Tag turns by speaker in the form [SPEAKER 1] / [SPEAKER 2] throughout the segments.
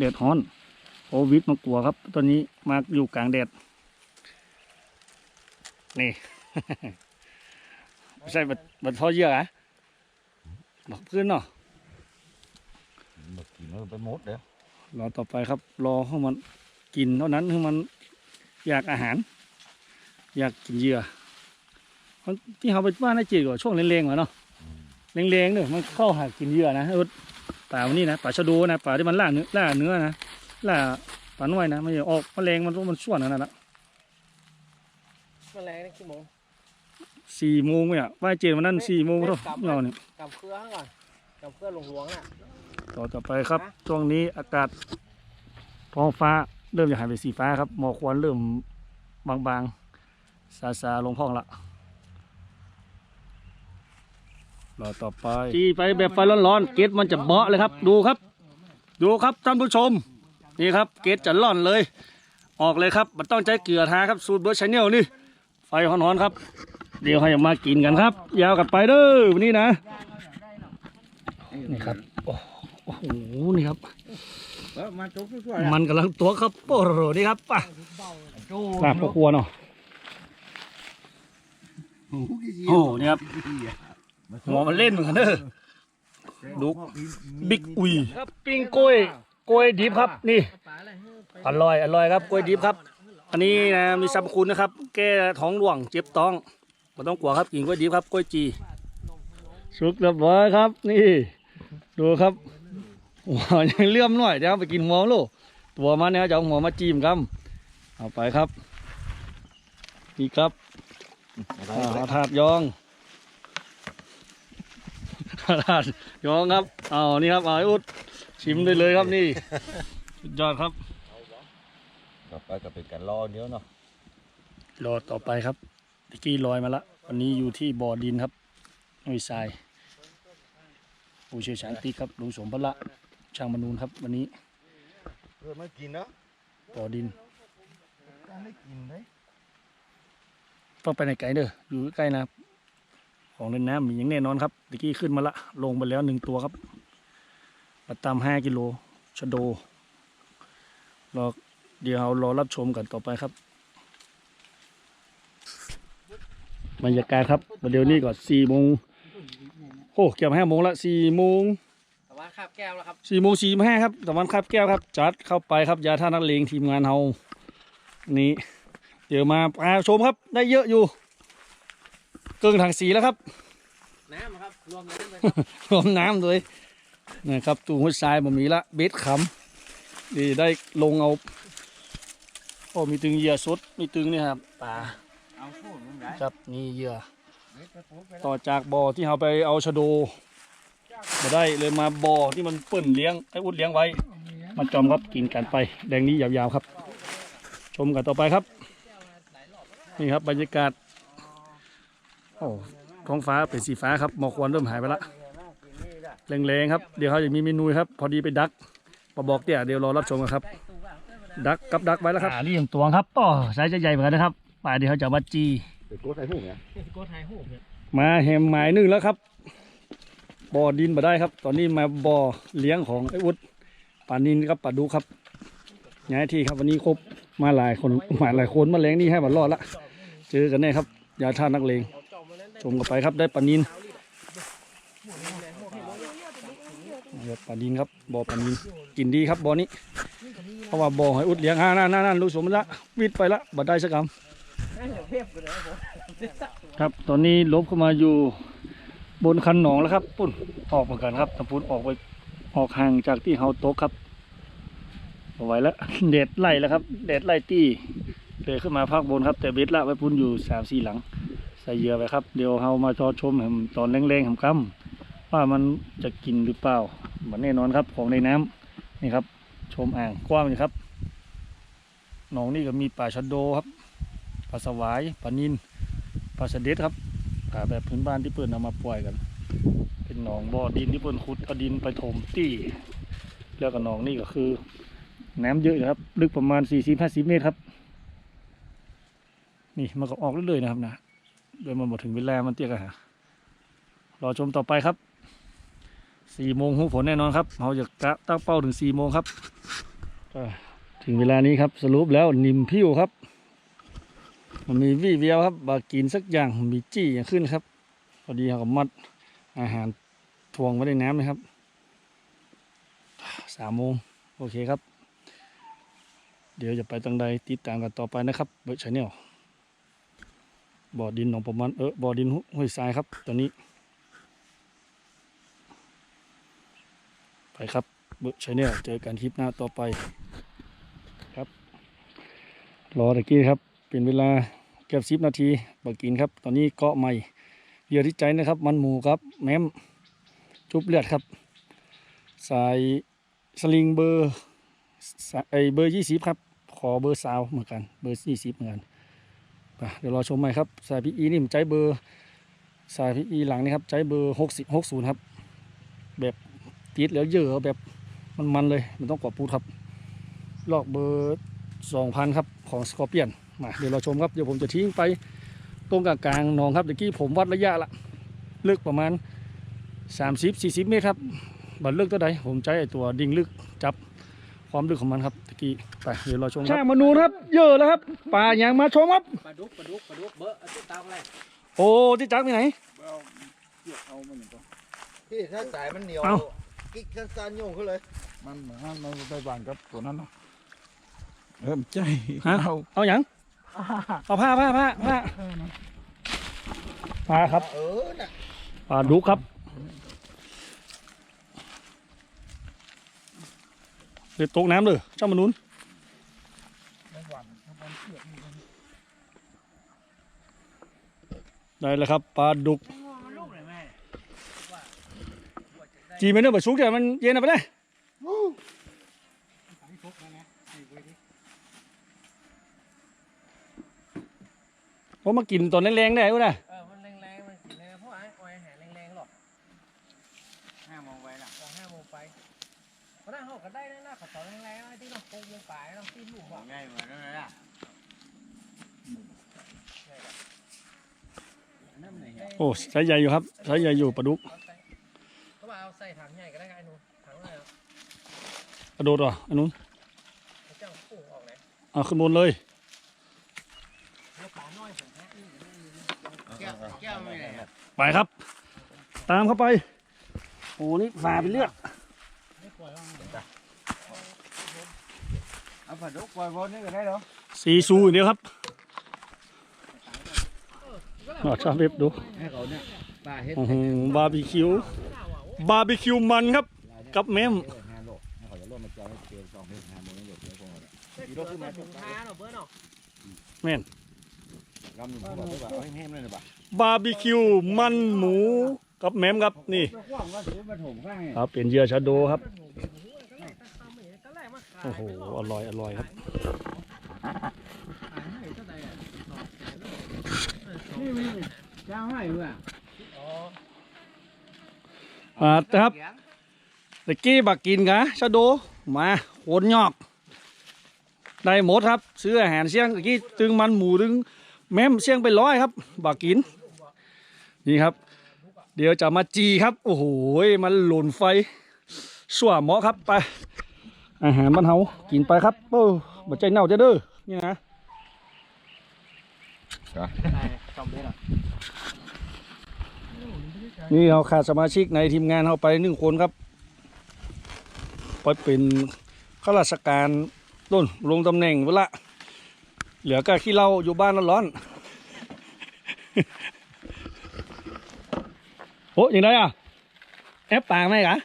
[SPEAKER 1] แดดฮ้อนโควิดมากลัวครับ ตอนนี้มาอยู่กลางแดด นี่ ไม่ใช่บัดบัดทอเยื่ออะบักพื้นเนาะ
[SPEAKER 2] บักกินมันไปหมดเด้อ
[SPEAKER 1] รอต่อไปครับ รอให้มันกินเท่านั้นให้มันอยากอาหาร อยากกินเหยื่อเพราะที่เขาไปบ้านให้จีดกว่าช่วงเร่งๆวะเนาะเร่งๆเนี่ยมันเข้าหากินเหยื่อนะเออ ป่าวันนี้นะป่าชะโดนะป่าที่มันล่าเนื้อล่าเนื้อนะล่าป่าน้อยนะมันจะออกแมลงมันมันส่วนนั่นแหละ
[SPEAKER 3] แมลงนี่กี่โมง
[SPEAKER 1] สี่โมงเนี่ยว่าเจนวันนั้นสี่โมงเท่าเงาเนี่ย
[SPEAKER 3] กำเครือก่อนกำเครือหลวงหลวงน่ะ
[SPEAKER 1] ต่อต่อไปครับช่วงนี้อากาศท้องฟ้าเริ่มจะหายไปสีฟ้าครับหมอกควันเริ่มบางๆซาซาๆลงพ้องละ รอต่อไปจีไปแบบไฟร้อนๆ เกตมันจะเบาะเลยครับ ดูครับ ดูครับท่านผู้ชม นี่ครับ เกตจะร่อนเลย ออกเลยครับ มันต้องใช้เกลือทาครับ สูตรเบอร์ชแนลนี่ ไฟร้อนๆครับ เดี๋ยวให้มากินกันครับ ยาวกันไปเด้อวันนี้นะ นี่ครับ โอ้โห นี่ครับ
[SPEAKER 2] มั
[SPEAKER 1] นกำลังตัวครับโอ้โหนี่ครับป่ะลาบพ่อครัวเนาะโอ้โหนี่ครับ หัวมันเล่นเหมือนกันเด้อดูบิ๊กอุยครับปิ้งกล้วยกล้วยดิบครับนี่อร่อยอร่อยครับกล้วยดิบครับ อันนี้นะมีสรรพคุณนะครับ แก้ท้องร่วงเจ็บท้องไม่ต้องกลัวครับกินกล้วยดิบครับกล้วยจีสุกเรียบร้อยครับ นี่ ดูครับหัวยังเลื่อมหน่อยเดี๋ยวเอาไปกินหัวโลกตัวมันเนี่ยจะเอาหัวมาจิ้มครับเอาไปครับนี่ครับอ่าเอาถาดยอง ถาดยองครับเอานี่ครับเอาให้อุดชิมได้เลยครับนี่สุดยอดครับ
[SPEAKER 2] ต่อไปก็เป็นการรอเดี๋ยวเนาะ
[SPEAKER 1] รอต่อไปครับตะกี้ลอยมาละวันนี้อยู่ที่บ่อดินครับนุ้ยทรายผู้เชี่ยวชาญติ๊กครับลุงสมพละช่างมนูนครับวันนี้
[SPEAKER 2] เพื่อไม่กินเนาะ
[SPEAKER 1] บ่อดิน
[SPEAKER 2] การไม่กินเลย
[SPEAKER 1] ต้องไปในไกลเด้ออยู่ใกล้ๆนะ ของเล่นน้ำมีอย่างแน่นอนครับตะกี้ขึ้นมาละลงไปแล้วหนึ่งตัวครับประตามห้ากิโลชะโดรอเดี๋ยวเรารอรับชมกันต่อไปครับบรรยากาศครับเดี๋ยวนี้ก่อนสี่โมงโอ้เกือบห้าโมงละสี่โมง
[SPEAKER 3] แต่ว่าคาบแก้วแล้วครับ
[SPEAKER 1] สี่โมงสี่ห้าครับตะวันครับแก้วครับจัดเข้าไปครับยาท่านักเลงทีมงานเฮานี่เดี๋ยวมาพาชมครับได้เยอะอยู่ เกิงถังสีแล้วครับ
[SPEAKER 3] น้ำครับรวมน้ำเลยครับ
[SPEAKER 1] รวมน้ำด้วยนะครับตู้หัวทรายบ่มีละเบ็ดขำดีได้ลงเอาโอ้มีตึงเหยื่อสดมีตึงนี่ครับปลา
[SPEAKER 2] เอาพูดมึงได้
[SPEAKER 1] ครับนี่เหยื่อต่อจากบ่อที่เราไปเอาชะโดมาได้เลยมาบ่อที่มันเปิ่นเลี้ยงไอ้อุดเลี้ยงไว้มาจอมครับกินกันไป แดงนี้ยาวๆครับ ชมกันต่อไปครับ นี่ครับบรรยากาศ โอ้ท้องฟ้าเป็นสีฟ้าครับหมอกควันเริ่มหายไปละแรงๆครับ เดี๋ยวเขาจะมีเมนูครับ พอดีไปดักมาบอกเดี๋ยวเดี๋ยวรอรับชมกันครับ ดักกับดักไว้แล้วครับอ่านี่อย่างตัวครับอ๋อสายจะใหญ่เหมือนกันนะครับป่าเดี๋ยวเขาจะมาจี
[SPEAKER 2] เป็นโก้ใส่หูเนี่ย
[SPEAKER 3] โกไทยหูเนี่ย
[SPEAKER 1] มาแฮมหมายหนึ่งแล้วครับ บ่อดินมาได้ครับ ตอนนี้มาบ่อเลี้ยงของไอ้อุดป่านินครับป่าดูครับย้ายที่ครับวันนี้ครบมาหลายคนมาหลายคนมาแรงนี่ให้บัรอดละเจอกันแน่ครับยาท่านักเลง ชมกันไปครับได้ป่านินนี่ครับป่านินครับบ่อป่านินกินดีครับบ่อนี้ เพราะว่าบ่อให้อุดเลี้ยงอ่านั่นนั่นรู้สมละวิดไปละบัดได้สักคำครับตอนนี้ลบเข้ามาอยู่บนคันหนองแล้วครับปุ่นออกเหมือนกันครับตะปุนออกไปออกห่างจากที่เฮาโต๊ะครับเอาไว้แล้วเด็ดไล่แล้วครับเด็ดไล่ตี้เลยขึ้นมาภาคบนครับ แต่เบ็ดละไว้พุ่นอยู่สามสี่หลัง ใส่เหยื่อไปครับ เดี๋ยวเฮามาจอชมแหมตอนแรงๆแหมคำว่ามันจะกินหรือเปล่าเหมือนแน่นอนครับของในน้ำนี่ครับ ชมอ่างกว้างเลยครับหนองนี่ก็มีป่าชะโดครับปลาสวายปลานินปลาสเด็ดครับปลาแบบพื้นบ้านที่เปิ่นเอามาปล่อยกัน เป็นหนองบ่อดินที่เปิ่นขุดเอาดินไปถมตี้แล้วก็หนองนี่ก็คือ น้ำเยอะอยู่ครับ ลึกประมาณ 4 0 50 เมตรครับ นี่มันก็ออกเรื่อยๆนะครับนะ โดยมันหมดถึงเวลามันเตี้ยกันฮะรอชมต่อไปครับ4โมงหูผลแน่นอนครับเราจะกะตั้งเป้าถึง4โมงครับถึงเวลานี้ครับสรุปแล้วนิมพิวครับมันมีวี่เวียวครับบากินสักอย่างมีจี้อย่างขึ้นครับ พอดีเขามัดอาหารทวงไว้ในน้ำนะครับสามโมงโอเคครับ เดี๋ยวจะไปตังใดติดตามกันต่อไปนะครับเบิร์ชาแนล บ่อดินหนองประมันเออบ่อดินห้วยทรายครับตอนนี้ ไปครับเบิร์ชาแนลเจอกันคลิปหน้าต่อไปครับ รอตะกี้ครับ เป็นเวลาเกือบสิบนาทีบักกินครับ ตอนนี้เกาะใหม่เหยื่อที่ใจนะครับ มันหมูครับ แม้มจุบเลือดครับ สายสลิงเบอร์ไอเบอร์ยี่สิบครับ ขอเบอร์สาวเหมือนกัน เบอร์ยี่สิบเหมือนกัน เดี๋ยวรอชมใหม่ครับ สายพีอีนี่ผมใจเบอร์ สายพีอีหลังนี่ครับใจเบอร์หกสิบหกศูนย์ครับ แบบติดแล้วเยอะแบบมันๆเลย มันต้องกว่าปูดครับ ลอกเบอร์สองพันครับ ของสกอร์เปียน มาเดี๋ยวราชมครับ เดี๋ยวผมจะทิ้งไปตรงกลางๆหนองครับตะกี้ผมวัดระยะละลึกประมาณ 30-40 เมตรครับบัดลึกตัวใดผมใช้ไอตัวดิ่งลึกจับความลึกของมันครับ กี้ไปเดี๋ยวเราชมครับช่างมนูนครับ เยอะแล้วครับปลาอย่างมาชมครับ
[SPEAKER 3] ปลาดุกปลาดุกปลาดุกเบอร์เอาตุ๊กตาอะไร
[SPEAKER 1] โอ้ที่จักมีไหน
[SPEAKER 2] พี่ถ้าสายมันเหนียว
[SPEAKER 1] เอ้า
[SPEAKER 2] กิ๊กสั้นๆโยงขึ้นเลย
[SPEAKER 4] มันเหมือนมันไปบานกับตัวนั้นเนาะเริ่มใจ
[SPEAKER 1] ฮะ
[SPEAKER 4] เอา
[SPEAKER 1] เอาอย่างเอาผ้าผ้าผ้าผ้าปลาครับ
[SPEAKER 2] เออน่ะ
[SPEAKER 1] ปลาดุกครับ เดี๋ยวตกน้ำเลยเจ้ามนุนได้แล้วครับปลาดุกจีไม่เนื้อแบบชุกเดี๋ยวมันเย็นอาไปเลยเพราะมากินตอนแรงๆได้ก็ได้
[SPEAKER 3] เออมันแได้นะนะเขาสอนแรงๆไอ้ที่เราโกงวงปลายเราตีลูกบอก
[SPEAKER 2] ง่ายเหมือนนั่นแหละ
[SPEAKER 1] โอ้ใช้ใหญ่อยู่ครับใช้ใหญ่อยู่ปลาดุก
[SPEAKER 3] เอาใส่ก็ว่าเอาใส่ถังใหญ่ก็ได้ไอ้หนูถังอะไรอะ
[SPEAKER 1] กระโดดเหรอไอันนู้น
[SPEAKER 3] เอาเจ้าปูออกเลย
[SPEAKER 1] เอาขึ้นบนเลย
[SPEAKER 3] ไม่มี
[SPEAKER 2] แก้วแก้วไม่ไหนอะ
[SPEAKER 1] ไปครับ ตามเข้าไปโอ้นี่ฝ่าเป็นเลือด
[SPEAKER 2] เอาผัดดุกปล่อยบนนี่ก็ได้เหรอ
[SPEAKER 1] สีซูอย่างเดียวครับนอดชาเว็บดู
[SPEAKER 2] ให้เขาเนี่ยปลาเฮ็ด
[SPEAKER 1] โอ้โหบาร์บีคิว บาร์บีคิวมันครับ กับแมม
[SPEAKER 2] ห้าโลให้เขาจะร่วมมาจอยให้เกลสองเมตรห้าโมงนี่หยดเลยพวกเรา
[SPEAKER 3] มีรถขึ้นมาถุงท้าเนาะเบอร์เนาะ
[SPEAKER 1] แม่น
[SPEAKER 2] รำหนึ่งเขาบอกว่าเอาแห้งๆเลยนะบ่ะ
[SPEAKER 1] บาร์บีคิวมันหมูกับแมมครับนี่
[SPEAKER 2] กว้างก็ถือมาถมข้างไง
[SPEAKER 1] ครับเป็นเหยื่อชาโดครับ โอ้โห อร่อย อร่อยครับ
[SPEAKER 3] ขายให้เท่าไหร่อะ
[SPEAKER 2] นี่มีเจ้าให้เพื่อ
[SPEAKER 3] อ๋อ
[SPEAKER 1] อ่าครับตะกี้บักกินกะชาโด มาโขนหยอก ได้หมดครับ ซื้ออาหารเสี่ยงตะกี้ตึงมันหมูตึงแม่มเสี่ยงไปร้อยครับ บักกิน นี่ครับ เดี๋ยวจะมาจีครับ โอ้โห มันหล่นไฟสั่วเหมาะครับไป อาหารมันเฮากินไปครับโอ้บัใจเน่าจะเด้อนี่นะ
[SPEAKER 3] จำได้หรอ
[SPEAKER 1] นี่เราขาดสมาชิกในทีมงานเราไปหนึ่งคนครับไปเป็นข้าราชการต้นลงตำแหน่งเวละ เหลือก็ขี้เหล้าอยู่บ้านร้อนๆโอ้ยังไงอะแอปปางไหมกะ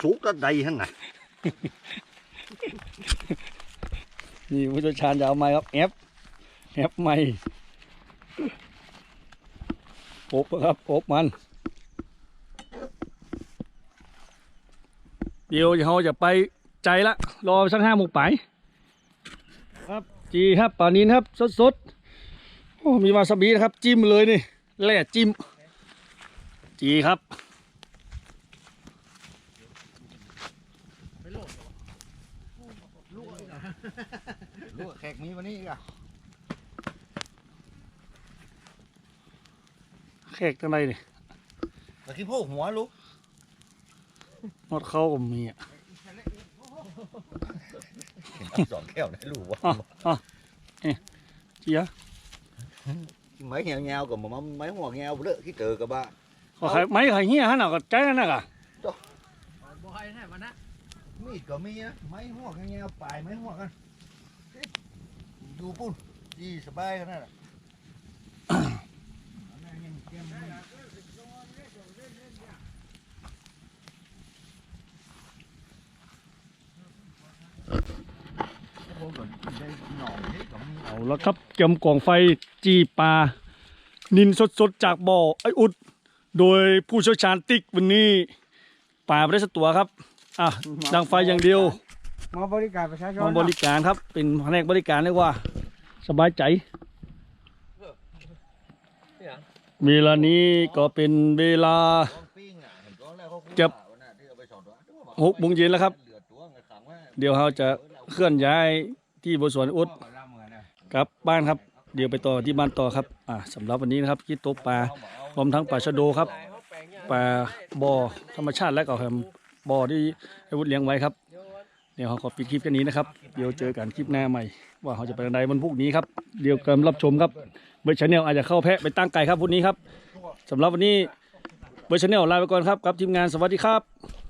[SPEAKER 2] สุกก็ใดหั่นน่ะ
[SPEAKER 1] นี่ผู้เชี่ยวชาญจะเอาไม้ครับแอปแอปไม้อบครับอบมัน เดี๋ยวเราจะไปใจละรอสักห้าโมงไปครับจีครับป่านินครับสดๆโอ้มีวาซาบินะครับ จิ้มเลยนี่แล่จิ้ม จีครับ
[SPEAKER 2] ลูกแขกมีวันนี้อีกอะ
[SPEAKER 1] แขกตั้งไรนี่
[SPEAKER 2] ตะกี้พวกหัวลูก
[SPEAKER 1] หมดเข้าก็มีอะ
[SPEAKER 2] สองแก้วได้รู้ว่า
[SPEAKER 1] อะอะเอ๊ะเจีย
[SPEAKER 2] máy nghèo nghèo của mà máy hoa nghèo bữa khi từ cả ba
[SPEAKER 1] ขอใครไม่ใครเหี้ยฮะน่ะก็ใจนั่นน่ะกะ
[SPEAKER 3] บ่ให้แท้มันนะ
[SPEAKER 2] mi có mi á máy hoa nghèo bài máy hoa con du pun đi sờ bay cái này là
[SPEAKER 1] เอาละครับเกี่ยมกองไฟจีปลานินสดๆจากบ่อไออุด โดยผู้เชี่ยวชาญติ๊กวันนี้ปลาไม่ได้สักตัวครับ อะดังไฟอย่างเดียว
[SPEAKER 4] มาบริการประชาชน
[SPEAKER 1] มาบริการครับ เป็นแผนกบริการเรียกว่า สบายใจเวลานี้ก็เป็นเวลา
[SPEAKER 2] con pin à hình con là không
[SPEAKER 1] Chụp.
[SPEAKER 2] đi ở bên sọt đó
[SPEAKER 1] หกโมงเย็นแล้วครับ
[SPEAKER 2] lửa túa người khẳng á
[SPEAKER 1] เดี๋ยวเราจะเคลื่อนย้ายที่บนสวนอุดกลับบ้านครับ เดี๋ยวไปต่อที่บ้านต่อครับอ่าสำหรับวันนี้นะครับที่ตกปลารวมทั้งปลาชะโดครับปลาบ่อธรรมชาติและก็แฮมบ่อที่ให้วุฒเลี้ยงไว้ครับ เดี๋ยวเขาขอปิดคลิปแค่นี้นะครับ เดี๋ยวเจอกันคลิปหน้าใหม่ ว่าเขาจะไปทางใดวันพรุ่งนี้ครับ เดี๋ยวกำลังรับชมครับเบอร์ชาแนลอาจจะเข้าแพะไปตั้งไก่ครับพรุ่งนี้ครับสำหรับวันนี้เบอร์ชาแนลลาไปก่อนครับกับทีมงานสวัสดีครับ